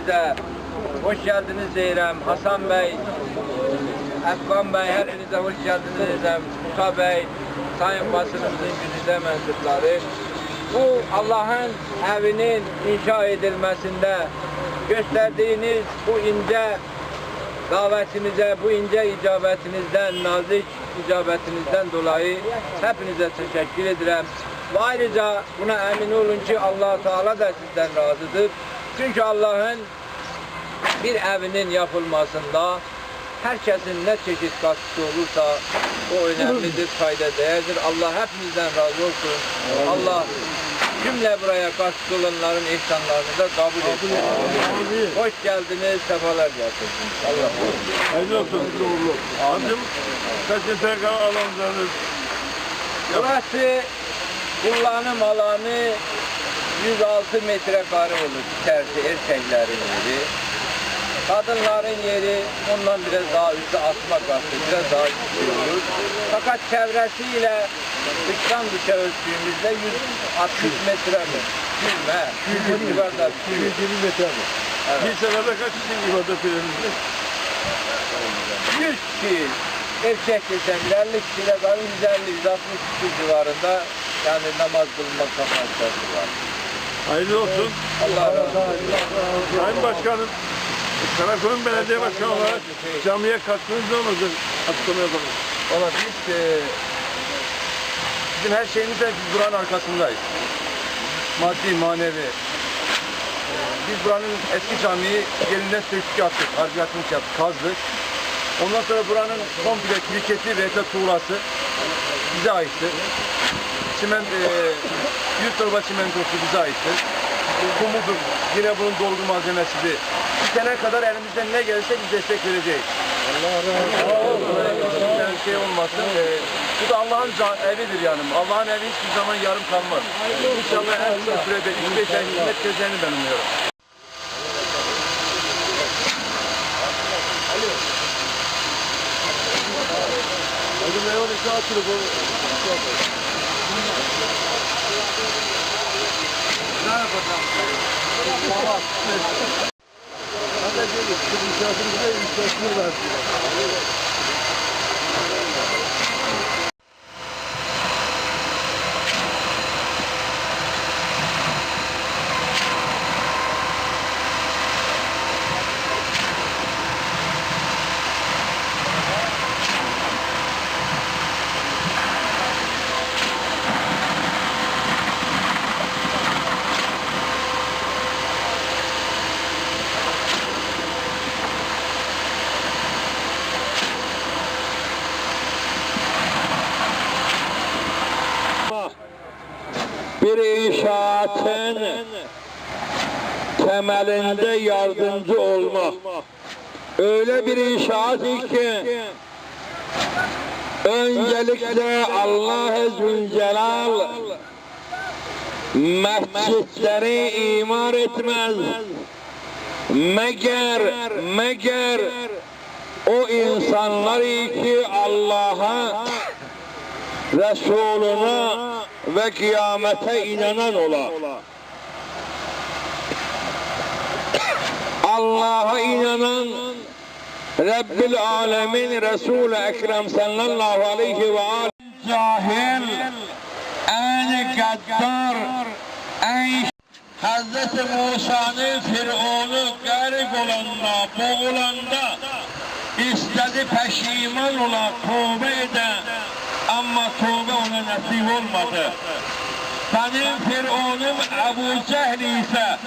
sizə. Xoş gəldiniz deyirəm. Hasan bəy, Əfqan bəy, hər birinizə xoş gəldiniz deyirəm. Musa bəy, sayın basınımızın gücüdə mənsubları. Bu, Allahın evinin inşa edilməsində göstərdiyiniz bu incə davetinizə, bu incə icabətinizdən, nazik icabətinizdən dolayı hepinize teşekkür edirəm. Və ayrıca buna əmin olun ki, Allah-u Teala da sizdən razıdır. Çünkü Allah'ın bir evinin yapılmasında herkesin ne çeşit katkısı olursa o önemlidir, fayda değerdir. Allah hepimizden razı olsun. Allah cümle buraya katkı olanların ihsanlarını da kabul etsin. Hoş geldiniz, sefalar getirdiniz. Allah razı olsun. Hayırlı olsun. Abim kaç yeter alanlarınız? Burası kullanım alanı 106 metrekare olur içerisi erkeklerin yeri. Kadınların yeri ondan biraz daha üstü asma katı, biraz daha yüksek olur. Fakat çevresiyle dıştan dışa ölçtüğümüzde 160 metre mi? 100 mi? 100 civarında. 120 metre mi? Evet. Bir seferde kaç kişi ibadet ediyorsunuz? 100 kişi erkek desem 50 kişiyle kalın 150-160 kişi civarında yani namaz kılmak kapasitesi var. Hayırlı olsun. Allah razı olsun. Sayın Başkanım, Karakoyun Belediye Başkanı olarak camiye katkınız ne olacak? Açıklama yapalım. Valla biz e, bizim her şeyimizde biz buranın arkasındayız. Maddi, manevi. E, biz buranın eski camiyi yerinden sökük yaptık, harbiyatını yaptık, kazdık. Ondan sonra buranın komple kriketi ve tuğlası bize aitti. Çimen, e, 100 torba çimentosu bize aitti. Kumudur, yine bunun dolgu malzemesidir. Bitene kadar elimizden ne gelirse biz destek vereceğiz. Yani şey olmasın. e, bu da Allah'ın evidir yani. Allah'ın evi hiçbir zaman yarım kalmaz. İnşallah en kısa sürede 3-5 ay hizmet göreceğini ben umuyorum. Hadi Meyvan iki at telefonu. Ne yapacağım? Hadi gelin. Siz misafirinize müstahsını versin. bir inşaatın temelinde yardımcı olmak. Öyle bir inşaat ki öncelikle Allah-u Zülcelal mescitleri imar etmez. Meğer, meğer o insanlar ki Allah'a Resuluna ve kıyamete inanan ola. Allah'a inanan Rabbil Alemin Resul-i Ekrem sallallahu aleyhi ve aleyhi cahil en gaddar en Hazreti Musa'nın Firavun'u garip olanda, boğulanda istedi peşiman ola, tövbe ede ama tövbe nasip olmadı. Benim Firavun'um Ebu Cehli ise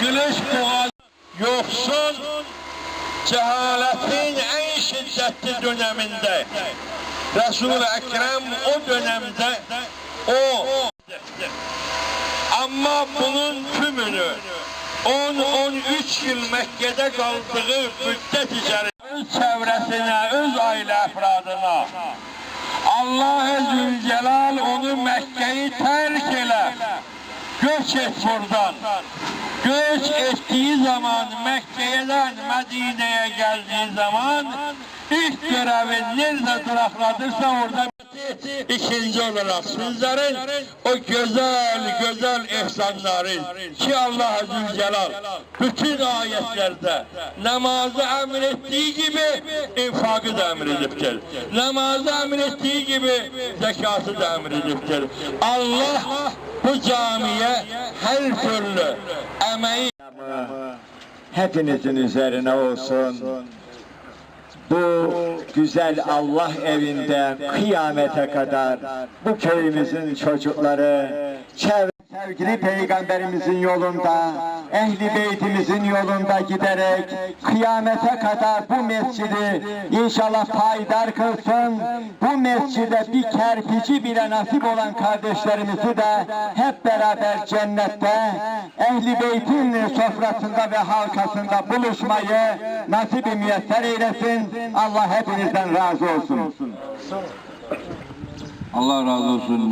kılıç boğaz yoksun cehaletin en şiddetli döneminde Resul-i Ekrem o dönemde o ama bunun tümünü 10-13 yıl Mekke'de kaldığı müddet içerisinde öz çevresine, öz aile efradına Allah-u Zülcelal onu Mekke'yi terk ele. Göç et buradan. Göç ettiği zaman Mekke'den Medine'ye geldiği zaman ilk görevin nerede durakladıysa orada ikinci olarak sizlerin o güzel güzel ihsanları ki Allah Zülcelal bütün ayetlerde namazı emir ettiği gibi infakı da emir ediptir. Namazı emir ettiği gibi zekatı da emir ediptir. Allah bu camiye her türlü emeği hepinizin üzerine olsun. Bu güzel Allah evinde kıyamete kadar bu köyümüzün çocukları çevre Sevgili Peygamberimizin yolunda, Ehli Beytimizin yolunda giderek kıyamete kadar bu mescidi inşallah payidar kılsın. Bu mescide bir kerpici bile nasip olan kardeşlerimizi de hep beraber cennette Ehli Beyt'in sofrasında ve halkasında buluşmayı nasip-i müyesser eylesin. Allah hepinizden razı olsun. Allah razı olsun.